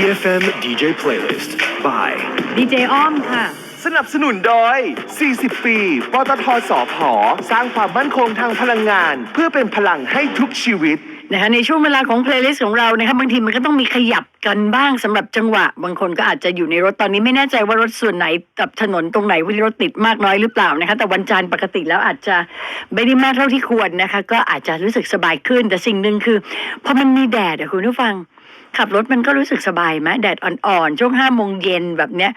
EFM DJ Playlist by ดีเจอ้อมค่ะ สนับสนุนโดย 40 ปี ปตทสอพอสร้างความมั่นคงทางพลังงาน เพื่อเป็นพลังให้ทุกชีวิต นะคะในช่วงเวลาของเพลย์ลิสต์ของเรานะคะบางทีมันก็ต้องมีขยับกันบ้างสำหรับจังหวะ บางคนก็อาจจะอยู่ในรถตอนนี้ไม่แน่ใจว่ารถส่วนไหนกับถนนตรงไหนวันนี้รถติดมากน้อยหรือเปล่านะคะแต่วันจันทร์ปกติแล้วอาจจะไม่ได้มากเท่าที่ควรนะคะ ก็อาจจะรู้สึกสบายขึ้น แต่สิ่งหนึ่งคือพอมันมีแดดอะคุณผู้ฟังขับรถมันก็รู้สึกสบายไหมแดดอ่อนๆช่วงห้าโมงเย็นแบบเนี้ย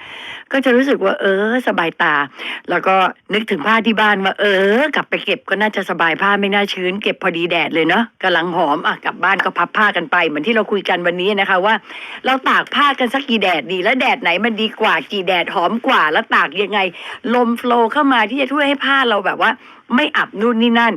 ก็จะรู้สึกว่า เออ สบายตา แล้วก็นึกถึงผ้าที่บ้านว่า เออ กลับไปเก็บก็น่าจะสบายผ้าไม่น่าชื้น เก็บพอดีแดดเลยเนาะกำลังหอมอะกลับบ้านก็พับผ้ากันไป เหมือนที่เราคุยกันวันนี้นะคะ ว่า เราตากผ้ากันสักกี่แดดดี แล้วแดดไหนมันดีกว่ากี่แดดหอมกว่า แล้วตากยังไง ลมโฟลว์เข้ามาที่จะช่วยให้ผ้าเราแบบว่า ไม่อับนู่นนี่นั่น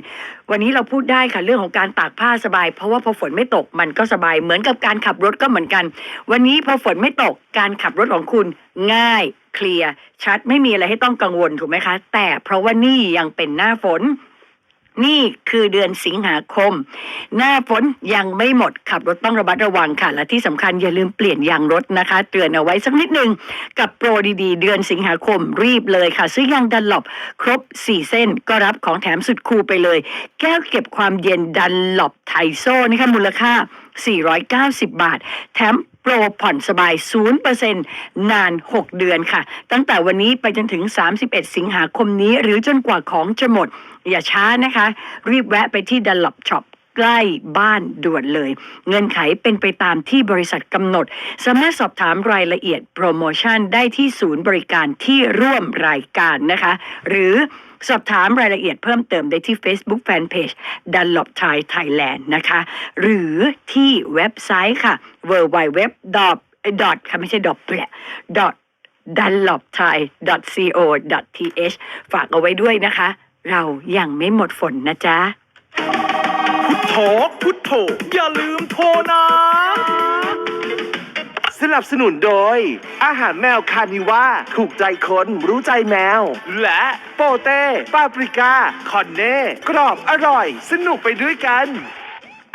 วันนี้เราพูดได้ค่ะเรื่องของการตากผ้าสบาย เพราะว่าพอฝนไม่ตกมันก็สบายเหมือนกับการขับรถก็เหมือนกัน วันนี้พอฝนไม่ตกการขับรถของคุณง่ายเคลียร์ชัดไม่มีอะไรให้ต้องกังวลถูกไหมคะ แต่เพราะว่านี่ยังเป็นหน้าฝน นี่คือเดือนสิงหาคม หน้าฝนยังไม่หมดขับรถต้องระมัดระวังค่ะ และที่สำคัญอย่าลืมเปลี่ยนยางรถนะคะ เตือนเอาไว้สักนิดหนึ่งกับโปรดีๆ เดือนสิงหาคมรีบเลยค่ะ ซื้อยางดันหลบครบ 4 เส้นก็รับของแถมสุดคูไปเลย แก้วเก็บความเย็นดันหลบไทโซ่นะคะมูลค่า 490 บาท แถมโปรผ่อนสบาย 0%นาน 6 เดือนค่ะ ตั้งแต่วันนี้ไปจนถึง 31 สิงหาคมนี้ หรือจนกว่าของจะหมด อย่าช้านะคะ รีบแวะไปที่ดันหลบช็อป ใกล้บ้านด่วนเลย เงินไขเป็นไปตามที่บริษัทกำหนด สามารถสอบถามรายละเอียดโปรโมชั่นได้ที่ศูนย์บริการที่ร่วมรายการนะคะ หรือสอบถามรายละเอียดเพิ่มเติมได้ที่ Facebook Fanpage Dunlop Thai Thailand นะคะ หรือที่เว็บไซต์ค่ะ w w w d o t ค่ะไม่ใช่ dot แปะ dot dunlopthai.co.th ฝากเอาไว้ด้วยนะคะ เรายังไม่หมดฝนนะจ๊ะ ทอกพุทโธอย่าลืมโทรนะ สนับสนุนโดย อาหารแมวคานิว่าถูกใจคนรู้ใจแมว และโปเต้ปาปริก้าคอนเน่ กรอบอร่อย สนุกไปด้วยกัน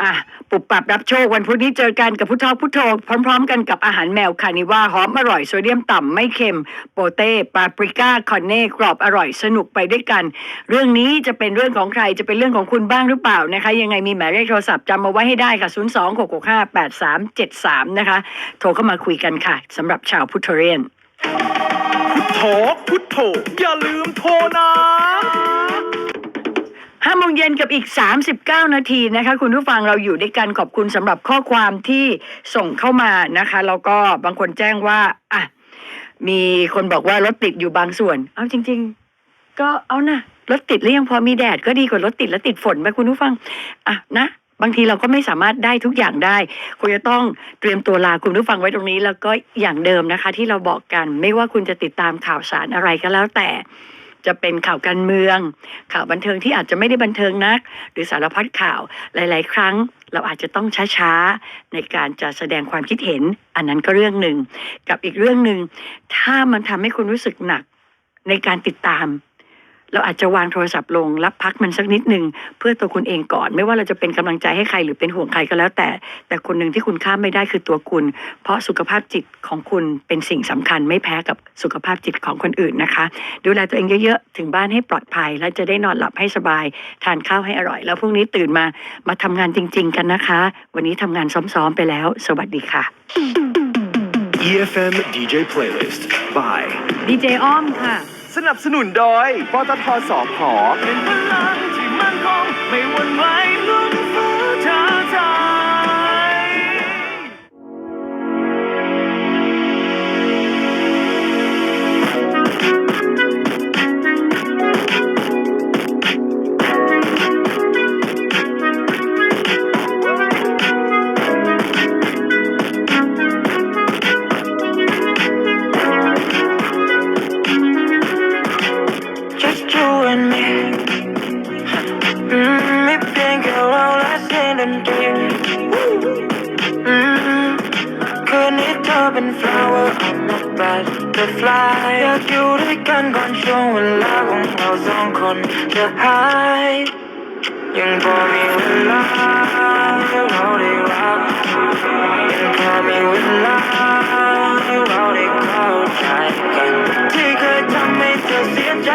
อะ ปุบปับรับโชควันพุธนี้เจอกันกับพุทธอพุทโธพร้อม ๆ กันกับอาหารแมวคานิว่าหอมอร่อยโซเดียมต่ำไม่เค็ม โปเต้ปาปริก้าคอนเน่กรอบอร่อยสนุกไปด้วยกัน เรื่องนี้จะเป็นเรื่องของใครจะเป็นเรื่องของคุณบ้างหรือเปล่านะคะ ยังไงมีหมายเลขโทรศัพท์จำมาไว้ให้ได้ค่ะ 0 2 6 6 5 8 3 7 3 นะคะ โทรเข้ามาคุยกันค่ะสำหรับชาวพุทธเรียนพุทโธพุทโธอย่าลืมโทรนะ ห้าโมงเย็นกับอีก 39 นาทีนะคะ คุณผู้ฟังเราอยู่ด้วยกันขอบคุณสำหรับข้อความที่ส่งเข้ามานะคะ แล้วก็บางคนแจ้งว่าอะมีคนบอกว่ารถติดอยู่บางส่วน เอาจริง ๆ ก็เอานะรถติดแล้วยังพอมีแดดก็ดีกว่ารถติดแล้วติดฝนไปคุณผู้ฟังอะนะบางทีเราก็ไม่สามารถได้ทุกอย่างได้คุณจะต้องเตรียมตัวลาคุณผู้ฟังไว้ตรงนี้ แล้วก็อย่างเดิมนะคะ ที่เราบอกกัน ไม่ว่าคุณจะติดตามข่าวสารอะไรก็แล้วแต่ จะเป็นข่าวการเมือง ข่าวบันเทิงที่อาจจะไม่ได้บันเทิงนัก หรือสารพัดข่าวหลาย ๆ ครั้ง เราอาจจะต้องช้าๆในการจะแสดงความคิดเห็น อันนั้นก็เรื่องหนึ่ง กับอีกเรื่องหนึ่งถ้ามันทำให้คุณรู้สึกหนักในการติดตาม เราอาจจะวางโทรศัพท์ลงรับพักมันสักนิดหนึ่งเพื่อตัวคุณเองก่อน ไม่ว่าเราจะเป็นกำลังใจให้ใครหรือเป็นห่วงใครก็แล้ว แต่ แต่คนหนึ่งที่คุณข้ามไม่ได้คือตัวคุณ เพราะสุขภาพจิตของคุณเป็นสิ่งสำคัญไม่แพ้กับสุขภาพจิตของคนอื่นนะคะ ดูแลตัวเองเยอะๆ ถึงบ้านให้ปลอดภัย และจะได้นอนหลับให้สบาย ทานข้าวให้อร่อย แล้วพรุ่งนี้ตื่นมามาทำงานจริง ๆ กันนะคะ วันนี้ทำงานซ้อมๆไปแล้ว สวัสดีค่ะ EFM DJ Playlist by ดีเจอ้อมค่ะ สนับสนุนโดยปตทสอพอเป็นพลังที่มั่นคงไม่หวั่นไหว เป็น flower of the butterfly อยากอยู่ด้วยกันก่อนช่วงเวลาของเราสองคนจะหายยังพอมีเวลาให้เราได้รักยังพอมีเวลาให้เราได้เข้าใจกันที่เคยทำให้เธอเสียใจ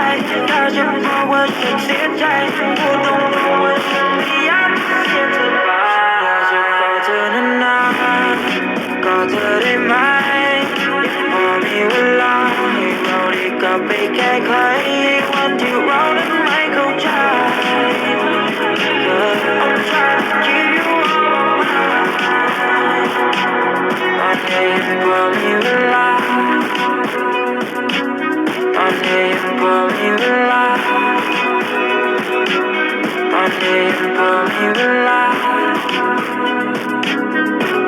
ถ้าฉันบอกว่าฉันเสียใจพูดตรงๆว่าฉันไม่อยากเสียเธอ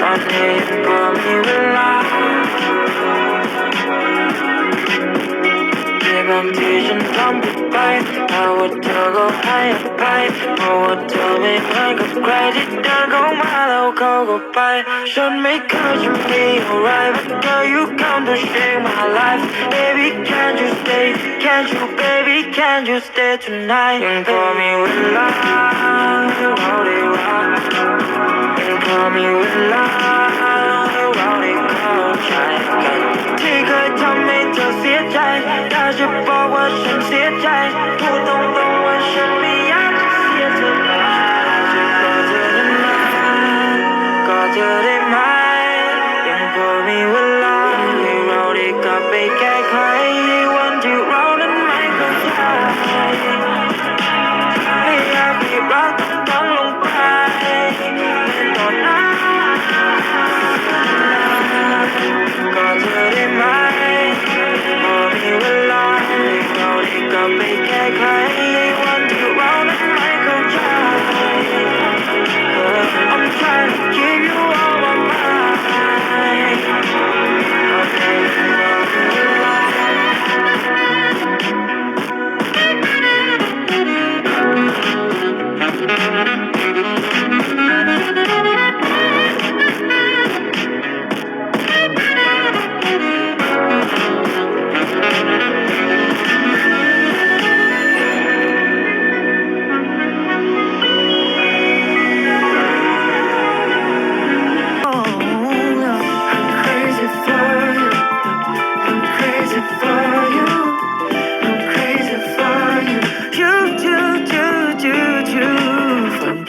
I need to come here alive. Even vision from the I would go higher, high Oh, tell me I got credit Down go malo, go go by Should make us be alright But girl, you come to shake my life. Baby, can't you stay? Can't you, baby, can't you stay tonight? And call me with love, you hold it right And call me with love ได้เข้าใจกันที่เคยทำให้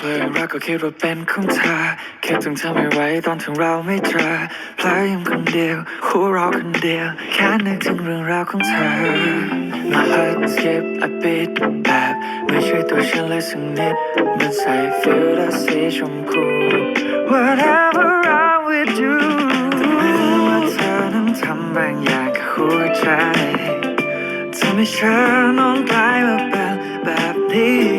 เพลงรักก็คิดว่าเป็นของเธอคิดถึงเธอไม่ไหวตอนถึงเราไม่เจอพลอยังคนเดียวหัวเราะคนเดียว แค่นึกถึงเรื่องราวของเธอ My heart skip a beat แบบไม่ใช่ตัวฉันเลยสักนิดมันใส่ฟิลและสีชมพู Whatever I'm with you แต่ไม่รู้ว่าเธอนั้นทำบางอย่างกับหัวใจทำให้ฉันนองกลายมาเป็น